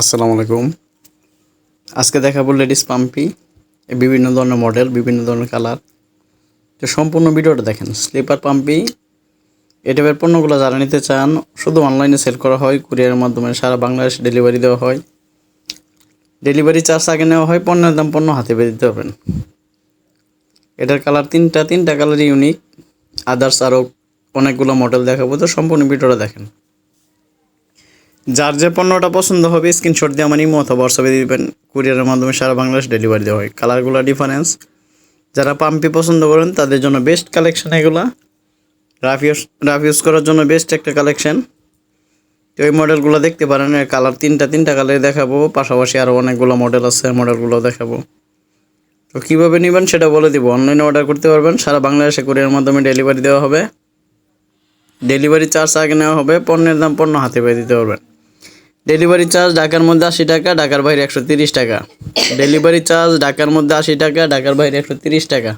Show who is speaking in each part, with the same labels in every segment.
Speaker 1: আসসালামু আলাইকুম। আজকে দেখাবো লেডিস পাম্পি বিভিন্ন ধরনের মডেল, বিভিন্ন ধরনের কালার। তো সম্পূর্ণ ভিডিওটা দেখেন, স্লিপার পাম্পি। এ টাইপের পণ্যগুলো যারা নিতে চান, শুধু অনলাইনে সেল করা হয়, কুরিয়ারের মাধ্যমে সারা বাংলাদেশে ডেলিভারি দেওয়া হয়। ডেলিভারি চার্জ আগে নেওয়া হয়, পণ্যের দাম পণ্য হাতে পেয়ে দিতে পারবেন। এটার কালার তিনটা তিনটা কালার ইউনিক আদার্স আরও অনেকগুলো মডেল দেখাবো, তো সম্পূর্ণ ভিডিওটা দেখেন। যার যে পণ্যটা পছন্দ হবে স্ক্রিনশট দিয়ে আমার ইমো অথবা হোয়াটসঅ্যাপে দিবেন। কুরিয়ারের মাধ্যমে সারা বাংলাদেশ ডেলিভারি দেওয়া হয়। কালারগুলো ডিফারেন্স যারা পাম্পি পছন্দ করেন, তাদের জন্য বেস্ট কালেকশন এগুলা। রাফ ইউজ রাফ ইউজ করার জন্য বেস্ট একটা কালেকশন তো এই মডেলগুলো দেখতে পারেন কালার তিনটা তিনটা কালারে দেখাবো। পাশাপাশি আরও অনেকগুলো মডেল আছে মডেলগুলো দেখাবো। তো কীভাবে নেবেন সেটা বলে দিব। অনলাইনে অর্ডার করতে পারবেন। সারা বাংলাদেশে কুরিয়ার মাধ্যমে ডেলিভারি দেওয়া হবে। ডেলিভারি চার্জ আগে নেওয়া হবে। পণ্যের দাম পণ্য হাতে পেয়ে দিতে পারবেন। ডেলিভারি চার্জ ঢাকার মধ্যে আশি টাকা ঢাকার বাইরে একশো তিরিশ টাকা। ডেলিভারি চার্জ ঢাকার মধ্যে আশি টাকা ঢাকার বাইরে একশো তিরিশ টাকা।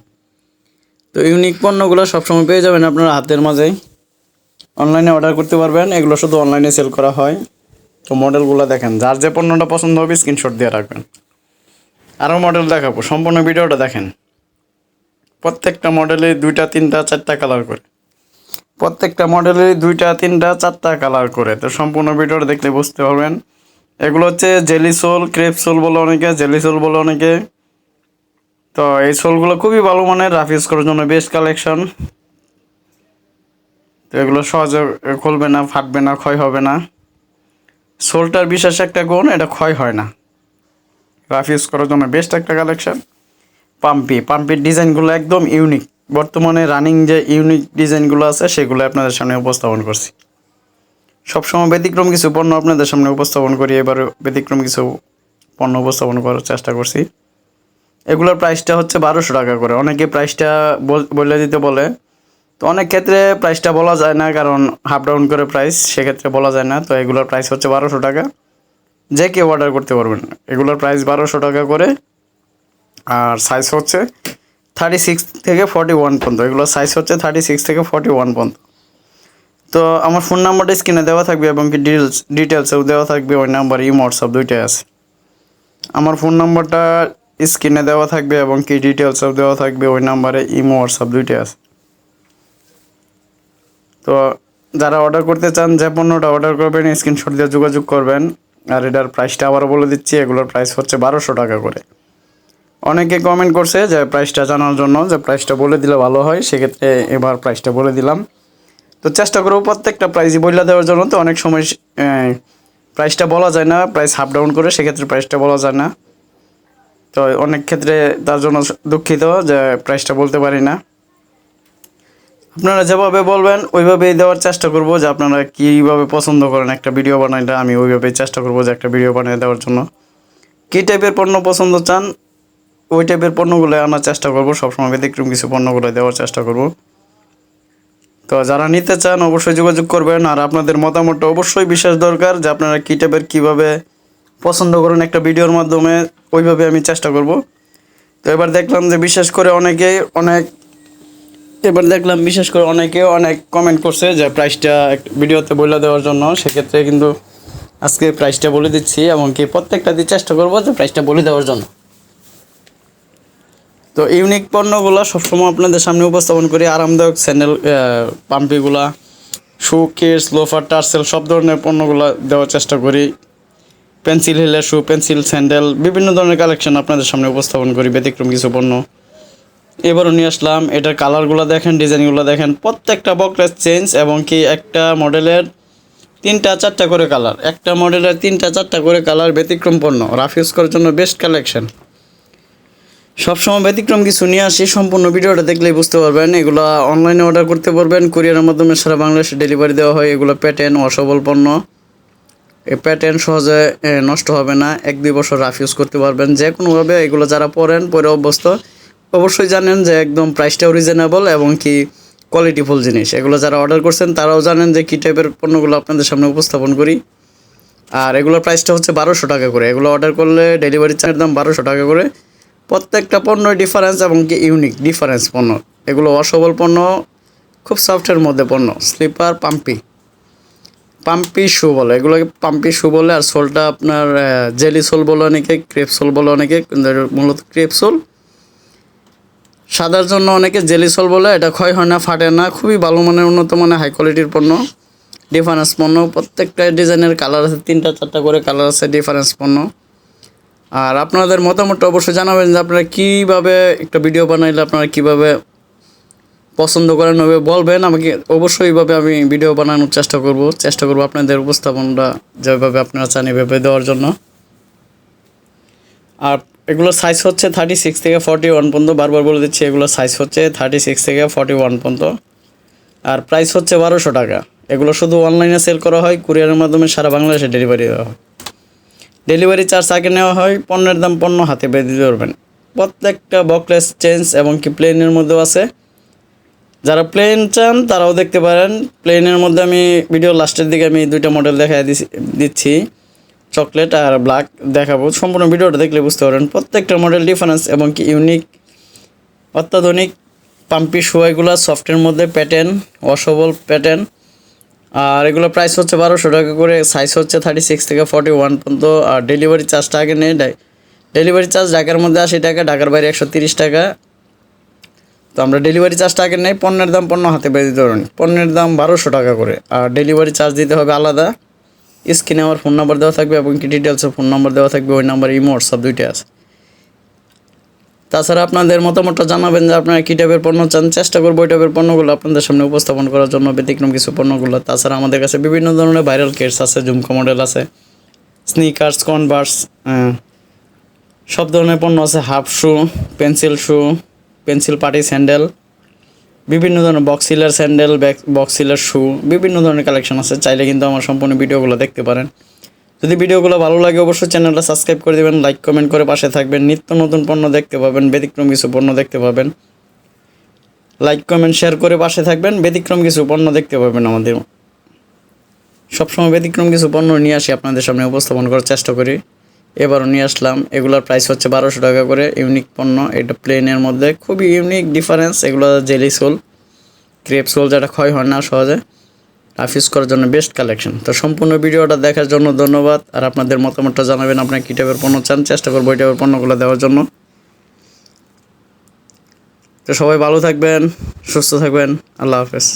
Speaker 1: তো ইউনিক পণ্যগুলো সবসময় পেয়ে যাবেন আপনার হাতের মাঝেই অনলাইনে অর্ডার করতে পারবেন, এগুলো শুধু অনলাইনে সেল করা হয়। তো মডেলগুলো দেখেন, যার যে পণ্যটা পছন্দ হবে স্ক্রিনশট দিয়ে রাখবেন। আরও মডেল দেখাবো, সম্পূর্ণ ভিডিওটা দেখেন। প্রত্যেকটা মডেলে দুইটা, তিনটা, চারটা কালার করে। প্রত্যেকটা মডেলের দুইটা, তিনটা, চারটা কালার করে। তো সম্পূর্ণ ভিডিওটা দেখলে বুঝতে পারবেন। এগুলো হচ্ছে জেলি সোল ক্রেপ সোল বলে অনেকে জেলি সোল বলে অনেকে। তো এই সোলগুলো খুবই ভালো মানের রাফ ইউজ করার জন্য বেস্ট কালেকশন তো এগুলো সহজে খুলবে না, ফাটবে না, ক্ষয় হবে না। সোলটার বিশেষ একটা গুণ, এটা ক্ষয় হয় না। রাফ ইউজ করার জন্য বেস্ট একটা কালেকশন পাম্পি, পাম্পির ডিজাইনগুলো একদম ইউনিক বর্তমানে রানিং যে ইউনিক ডিজাইনগুলো আছে, সেগুলো আপনাদের সামনে উপস্থাপন করছি। সবসময় ব্যতিক্রম কিছু পণ্য আপনাদের সামনে উপস্থাপন করি এবার ব্যতিক্রম কিছু পণ্য উপস্থাপন করার চেষ্টা করছি। এগুলোর প্রাইসটা হচ্ছে বারোশো টাকা করে। অনেকে প্রাইসটা বল- দিতে বলে। তো অনেক ক্ষেত্রে প্রাইসটা বলা যায় না, কারণ হাফ ডাউন করে প্রাইস সেক্ষেত্রে বলা যায় না। তো এগুলোর প্রাইস হচ্ছে বারোশো টাকা। যে কেউ অর্ডার করতে পারবেন। এগুলোর প্রাইস বারোশো টাকা করে। আর সাইজ হচ্ছে থার্টি সিক্স থেকে ফর্টি ওয়ান পর্যন্ত। এগুলো সাইজ হচ্ছে থার্টি সিক্স থেকে ফর্টি ওয়ান পর্যন্ত। তো আমার ফোন নাম্বারটা স্ক্রিনে দেওয়া থাকবে এবং কি ডিটেলস ডিটেলসেও দেওয়া থাকবে, ওই নাম্বার ইমো হোয়াটসঅ্যাপ দুইটাই আছে। আমার ফোন নাম্বারটা স্ক্রিনে দেওয়া থাকবে এবং কি ডিটেলসও দেওয়া থাকবে, ওই নাম্বারে ইমো হোয়াটসঅ্যাপ দুইটাই আছে। তো যারা অর্ডার করতে চান, যে পণ্যটা অর্ডার করবেন স্ক্রিনশট দিয়ে যোগাযোগ করবেন। আর এটার প্রাইসটা আবারও বলে দিচ্ছি, এগুলোর প্রাইস হচ্ছে বারোশো টাকা করে। অনেকে কমেন্ট করছে যে প্রাইসটা জানার জন্য, যে প্রাইসটা বলে দিলে ভালো হয়, সেক্ষেত্রে এবার প্রাইসটা বলে দিলাম। তো চেষ্টা করব প্রত্যেকটা প্রাইসই বলে দেওয়ার জন্য। তো অনেক সময় প্রাইসটা বলা যায় না প্রাইস হাফ ডাউন করে সেক্ষেত্রে প্রাইসটা বলা যায় না। তো অনেক ক্ষেত্রে তার জন্য দুঃখিত যে প্রাইসটা বলতে পারি না। আপনারা যেভাবে বলবেন, ওইভাবেই দেওয়ার চেষ্টা করব যে আপনারা কীভাবে পছন্দ করেন একটা ভিডিও বানাইলে, আমি ওইভাবেই চেষ্টা করব যে একটা ভিডিও বানিয়ে দেওয়ার জন্য। কী টাইপের পণ্য পছন্দ চান ওই টাইপের পণ্যগুলো আনার চেষ্টা করব, সবসময় ব্যতিক্রম কিছু পণ্যগুলো দেওয়ার চেষ্টা করব। তো যারা নিতে চান অবশ্যই যোগাযোগ করবেন, আর আপনাদের মতামতটা অবশ্যই বিশেষ দরকার যে আপনারা কী টাইপের কীভাবে পছন্দ করেন একটা ভিডিওর মাধ্যমে, ওইভাবে আমি চেষ্টা করব। তো এবার দেখলাম যে বিশেষ করে অনেকেই অনেক, এবার দেখলাম বিশেষ করে অনেকে অনেক কমেন্ট করছে যে প্রাইসটা ভিডিওতে বলে দেওয়ার জন্য। সেক্ষেত্রে কিন্তু আজকে প্রাইসটা বলে দিচ্ছি, এবং কি প্রত্যেকটা দিয়ে চেষ্টা করব যে প্রাইসটা বলে দেওয়ার জন্য। তো ইউনিক পণ্যগুলো সবসময় আপনাদের সামনে উপস্থাপন করি। আরামদায়ক স্যান্ডেল পাম্পিগুলা, শু কেস, লোফার, টার্সেল, সব ধরনের পণ্যগুলো দেওয়ার চেষ্টা করি। পেন্সিল হিলের শু, পেন্সিল স্যান্ডেল, বিভিন্ন ধরনের কালেকশন আপনাদের সামনে উপস্থাপন করি, ব্যতিক্রম কিছু পণ্য। এবারও নিয়ে আসলাম, এটার কালারগুলো দেখেন, ডিজাইনগুলো দেখেন, প্রত্যেকটা বক্রের চেঞ্জ এবং কি একটা মডেলের তিনটা, চারটা করে কালার। একটা মডেলের তিনটা, চারটা করে কালার, ব্যতিক্রম পণ্য। রাফ ইউজ করার জন্য বেস্ট কালেকশন। সবসময় ব্যতিক্রম কিছু নিয়ে আসি, সম্পূর্ণ ভিডিওটা দেখলেই বুঝতে পারবেন। এগুলো অনলাইনে অর্ডার করতে পারবেন কুরিয়ারের মাধ্যমে সারা বাংলাদেশে ডেলিভারি দেওয়া হয়। এগুলো প্যাটার্ন অসবল পণ্য। এই প্যাটার্ন সহজে নষ্ট হবে না। এক দুই বছর রাফ ইউজ করতে পারবেন। যে কোনোভাবে এগুলো যারা পরেন, পরে অভ্যস্ত, অবশ্যই জানেন যে একদম প্রাইসটাও রিজনেবল এবং কি কোয়ালিটিফুল জিনিস। এগুলো যারা অর্ডার করছেন, তারাও জানেন যে কী টাইপের পণ্যগুলো আপনাদের সামনে উপস্থাপন করি। আর এগুলোর প্রাইসটা হচ্ছে বারোশো টাকা করে। এগুলো অর্ডার করলে ডেলিভারি চার্জের দাম বারোশো টাকা করে। প্রত্যেকটা পণ্য ডিফারেন্স এবং কি ইউনিক ডিফারেন্স পণ্য। এগুলো অসবল পণ্য, খুব সফটের মধ্যে পণ্য। স্লিপার পাম্পি পাম্পি শু বলে। এগুলোকে পাম্পি শু বলে আর সোলটা আপনার জেলি সোল বলে অনেকে ক্রেপ সোল বলে অনেকে মূলত ক্রেপ সোল সাদার জন্য অনেকে জেলি সোল বলে, এটা ক্ষয় হয় না, ফাটে না, খুবই ভালো মানের, উন্নত মানের হাই কোয়ালিটির পণ্য। ডিফারেন্স পণ্য, প্রত্যেকটা ডিজাইনের কালার আছে, তিনটা, চারটা করে কালার আছে ডিফারেন্স পণ্য। আর আপনাদের মতামতটা অবশ্যই জানাবেন যে আপনারা কীভাবে একটা ভিডিও বানাইলে আপনারা কীভাবে পছন্দ করেন ওইভাবে বলবেন। আমাকে অবশ্যই এইভাবে আমি ভিডিও বানানোর চেষ্টা করব। চেষ্টা করব আপনাদের উপস্থাপনটা যেভাবে আপনারা চান এভাবে দেওয়ার জন্য। আর এগুলো সাইজ হচ্ছে থার্টি সিক্স থেকে ফর্টি ওয়ান পর্যন্ত। বারবার বলে দিচ্ছি, এগুলো সাইজ হচ্ছে থার্টি সিক্স থেকে ফর্টি ওয়ান পর্যন্ত। আর প্রাইস হচ্ছে বারোশো টাকা। এগুলো শুধু অনলাইনে সেল করা হয় কুরিয়ারের মাধ্যমে সারা বাংলাদেশে ডেলিভারি দেওয়া হয়। ডেলিভারি চার্জ আগে নেওয়া হয়, পণ্যের দাম পণ্য হাতে বেঁধে দিতে পারবেন। প্রত্যেকটা বকলেস চেঞ্জ এবং কি প্লেনের মধ্যেও আছে। যারা প্লেন চান, তারাও দেখতে পারেন। প্লেনের মধ্যে আমি ভিডিও লাস্টের দিকে আমি দুইটা মডেল দেখা দিচ্ছি। চকলেট আর ব্ল্যাক দেখাবো। সম্পূর্ণ ভিডিওটা দেখলে বুঝতে পারবেন। প্রত্যেকটা মডেল ডিফারেন্স এবং কি ইউনিক অত্যাধুনিক পাম্পি শোয়াইগুলো সফটের মধ্যে প্যাটার্ন অসবল প্যাটার্ন আর এগুলো প্রাইস হচ্ছে বারোশো টাকা করে সাইজ হচ্ছে থার্টি সিক্স থেকে ফর্টি ওয়ান পর্যন্ত। আর ডেলিভারি চার্জটা আগে নেই ডেলিভারি চার্জ ঢাকার মধ্যে আশি টাকা, ঢাকার বাইরে একশো তিরিশ টাকা। তো আমরা ডেলিভারি চার্জটা আগে নেই, পণ্যের দাম পণ্য হাতে পেয়ে দিতে পারেন পণ্যের দাম বারোশো টাকা করে, আর ডেলিভারি চার্জ দিতে হবে আলাদা। স্ক্রিনে আমার ফোন নাম্বার দেওয়া থাকবে এবং কি ডিটেলসে ফোন নাম্বার দেওয়া থাকবে, ওই নাম্বার ইমো হোয়াটসঅ্যাপ দুইটাই আছে। তাছাড়া আপনাদের মতামতটা জানাবেন যে আপনারা কী টাইপের পণ্য চান? চেষ্টা করব ওই টাইপের পণ্যগুলো আপনাদের সামনে উপস্থাপন করার জন্য ব্যতিক্রম কিছু পণ্যগুলো। তাছাড়া আমাদের কাছে বিভিন্ন ধরনের ভাইরাল কেটস আছে ঝুমকো মডেল আছে স্নিকার্স কনভার্স সব ধরনের পণ্য আছে half shoe pencil shoe pencil party sandal বিভিন্ন ধরনের বক্সিলার স্যান্ডেল বক্সিলার শু বিভিন্ন ধরনের কালেকশন আছে। চাইলে কিন্তু আমার সম্পূর্ণ ভিডিওগুলো দেখতে পারেন। যদি ভিডিওগুলো ভালো লাগে, অবশ্যই চ্যানেলটা সাবস্ক্রাইব করে দেবেন লাইক কমেন্ট করে পাশে থাকবেন। নিত্য নতুন পণ্য দেখতে পাবেন, ব্যতিক্রম কিছু পণ্য দেখতে পাবেন। লাইক কমেন্ট শেয়ার করে পাশে থাকবেন, ব্যতিক্রম কিছু পণ্য দেখতে পাবেন আমাদের। সবসময় ব্যতিক্রম কিছু পণ্য নিয়ে আসি আপনাদের সামনে উপস্থাপন করার চেষ্টা করি। এবারও নিয়ে আসলাম, এগুলোর প্রাইস হচ্ছে বারোশো টাকা করে ইউনিক পণ্য। এটা প্লেনের মধ্যে, খুবই ইউনিক ডিফারেন্স এগুলো জেলি সোল ক্রেপ সোল যেটা ক্ষয় হয় না সহজে। রাফিউজ করার জন্য বেস্ট কালেকশন তো সম্পূর্ণ ভিডিওটা দেখার জন্য ধন্যবাদ। আর আপনাদের মতামতটা জানাবেন আপনার কী টাইপের পণ্য চান, চেষ্টা করব ওই টাইপের পণ্যগুলো দেওয়ার জন্য। তো সবাই ভালো থাকবেন, সুস্থ থাকবেন, আল্লাহ হাফেজ।